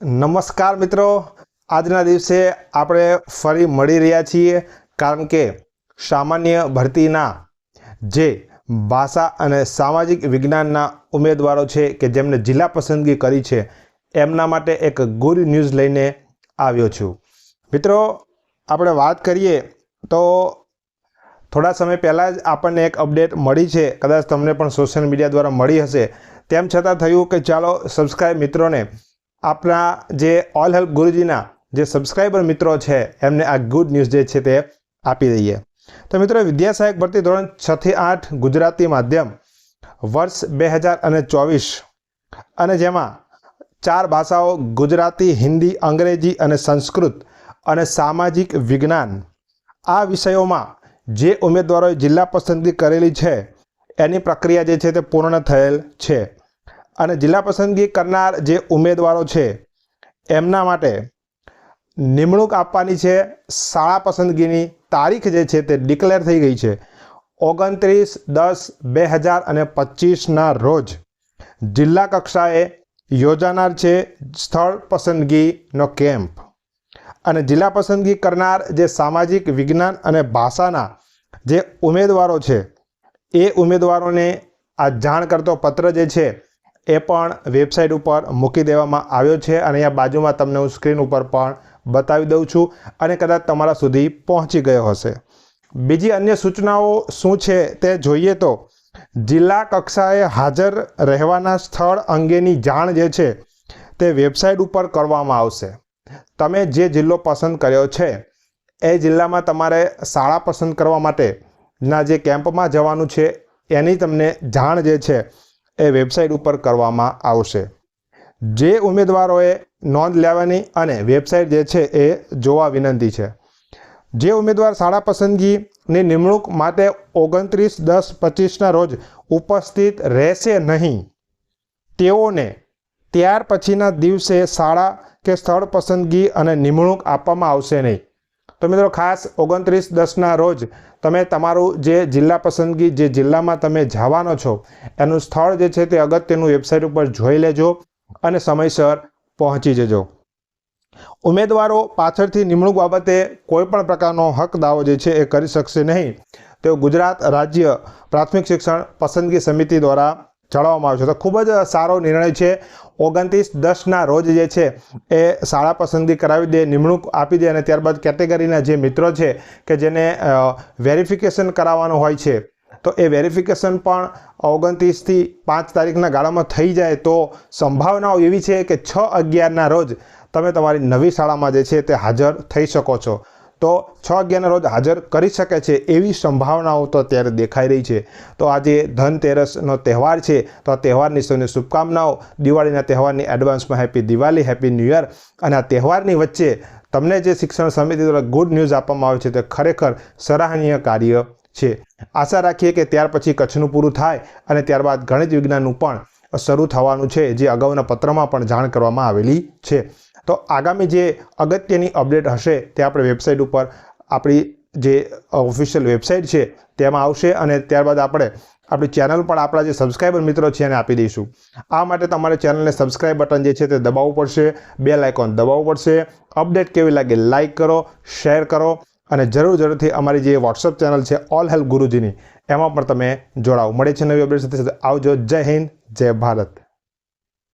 નમસ્કાર મિત્રો. આજના દિવસે આપણે ફરી મળી રહ્યા છીએ કારણ કે સામાન્ય ભરતીના જે ભાષા અને સામાજિક વિજ્ઞાનના ઉમેદવારો છે કે જેમને જિલ્લા પસંદગી કરી છે, એમના માટે એક ગુડ ન્યૂઝ લઈને આવ્યો છું. મિત્રો, આપણે વાત કરીએ તો થોડા સમય પહેલાં જ આપણને એક અપડેટ મળી છે. કદાચ તમને પણ સોશિયલ મીડિયા દ્વારા મળી હશે. તેમ છતાં થયું કે ચાલો સબસ્ક્રાઈબ મિત્રોને આપણા જે ઓલ હેલ્પ ગુરુજીના જે સબસ્ક્રાઈબર મિત્રો છે, એમને આ ગુડ ન્યૂઝ જે છે તે આપી દઈએ. તો મિત્રો વિદ્યા સહાયક ભરતી ધોરણ છથી આઠ ગુજરાતી માધ્યમ વર્ષ બે હજાર અને ચોવીસ અને જેમાં ચાર ભાષાઓ ગુજરાતી, હિન્દી, અંગ્રેજી અને સંસ્કૃત અને સામાજિક વિજ્ઞાન આ વિષયોમાં જે ઉમેદવારોએ જિલ્લા પસંદગી કરેલી છે, એની પ્રક્રિયા જે છે તે પૂર્ણ થયેલ છે. અને જિલ્લા પસંદગી કરનાર જે ઉમેદવારો છે, એમના માટે નિમણૂક આપવાની છે. શાળા પસંદગીની તારીખ જે છે તે ડિક્લેર થઈ ગઈ છે. ઓગણત્રીસ દસ બે હજાર અને પચીસના રોજ જિલ્લા કક્ષાએ યોજાનાર છે સ્થળ પસંદગીનો કેમ્પ. અને જિલ્લા પસંદગી કરનાર જે સામાજિક વિજ્ઞાન અને ભાષાના જે ઉમેદવારો છે, એ ઉમેદવારોને આ જાણ કરતો પત્ર જે છે એ પણ વેબસાઇટ ઉપર મૂકી દેવામાં આવ્યો છે અને અહીંયા બાજુમાં તમને હું સ્ક્રીન ઉપર પણ બતાવી દઉં છું અને કદાચ તમારા સુધી પહોંચી ગયો હશે. બીજી અન્ય સૂચનાઓ શું છે તે જોઈએ તો જિલ્લા કક્ષાએ હાજર રહેવાના સ્થળ અંગેની જાણ જે છે તે વેબસાઇટ ઉપર કરવામાં આવશે. તમે જે જિલ્લો પસંદ કર્યો છે, એ જિલ્લામાં તમારે શાળા પસંદ કરવા માટેના જે કેમ્પમાં જવાનું છે, એની તમને જાણ જે છે એ વેબસાઇટ ઉપર કરવામાં આવશે. જે ઉમેદવારોએ નોંધ લેવાની અને વેબસાઇટ જે છે એ જોવા વિનંતી છે. જે ઉમેદવાર શાળા પસંદગીની નિમણૂક માટે ઓગણત્રીસ દસ પચીસના રોજ ઉપસ્થિત રહેશે નહીં, તેઓને ત્યાર પછીના દિવસે શાળા કે સ્થળ પસંદગી અને નિમણૂક આપવામાં આવશે નહીં. તો મિત્રો ખાસ ઓગણત્રીસ દસના રોજ તમે તમારું જે જિલ્લા પસંદગી જે જિલ્લામાં તમે જવાનો છો, એનું સ્થળ જે છે તે અગત્યનું વેબસાઇટ ઉપર જોઈ લેજો અને સમયસર પહોંચી જજો. ઉમેદવારો પાછળથી નિમણૂક બાબતે કોઈપણ પ્રકારનો હક દાવો જે છે એ કરી શકશે નહીં. તેઓ ગુજરાત રાજ્ય પ્રાથમિક શિક્ષણ પસંદગી સમિતિ દ્વારા જણાવવામાં આવ્યું છે. તો ખૂબ જ સારો નિર્ણય છે. ઓગણત્રીસ દસના રોજ જે છે એ શાળા પસંદગી કરાવી દે, નિમણૂક આપી દે અને ત્યારબાદ કેટેગરીના જે મિત્રો છે કે જેને વેરિફિકેશન કરાવવાનું હોય છે. તો એ વેરિફિકેશન પણ ઓગણત્રીસથી પાંચ તારીખના ગાળામાં થઈ જાય તો સંભાવનાઓ એવી છે કે છ અગિયારના રોજ તમે તમારી નવી શાળામાં જે છે તે હાજર થઈ શકો છો. તો છ અગિયારના રોજ હાજર કરી શકે છે એવી સંભાવનાઓ તો અત્યારે દેખાઈ રહી છે. તો આજે ધનતેરસનો તહેવાર છે, તો આ તહેવારની સૌને શુભકામનાઓ. દિવાળીના તહેવારની એડવાન્સમાં happy Diwali, happy new year. અને આ તહેવારની વચ્ચે તમને જે શિક્ષણ સમિતિ દ્વારા ગુડ ન્યૂઝ આપવામાં આવે છે તે ખરેખર સરાહનીય કાર્ય છે. આશા રાખીએ કે ત્યાર પછી કચ્છનું પૂરું થાય અને ત્યારબાદ ગણિત વિજ્ઞાનનું પણ શરૂ થવાનું છે, જે અગાઉના પત્રમાં પણ જાણ કરવામાં આવેલી છે. તો આગામી જે અગત્યની અપડેટ હશે તે આપણે વેબસાઇટ ઉપર આપણી જે ઓફિશિયલ વેબસાઇટ છે તેમાં આવશે અને ત્યારબાદ આપણે આપણી ચેનલ પણ આપણા જે સબસ્ક્રાઈબર મિત્રો છે એને આપી દઈશું. આ માટે તમારે ચેનલને સબસ્ક્રાઈબ બટન જે છે તે દબાવવું પડશે બે લાઇકોન દબાવવું પડશે. અપડેટ કેવી લાગે લાઇક કરો શેર કરો અને જરૂર જરૂરથી અમારી જે વોટ્સઅપ ચેનલ છે ઓલ હેલ્પ ગુરુજીની એમાં પણ તમે જોડાઓ મળે છે નવી અપડેટ સાથે આવજો. જય હિન્દ, જય ભારત.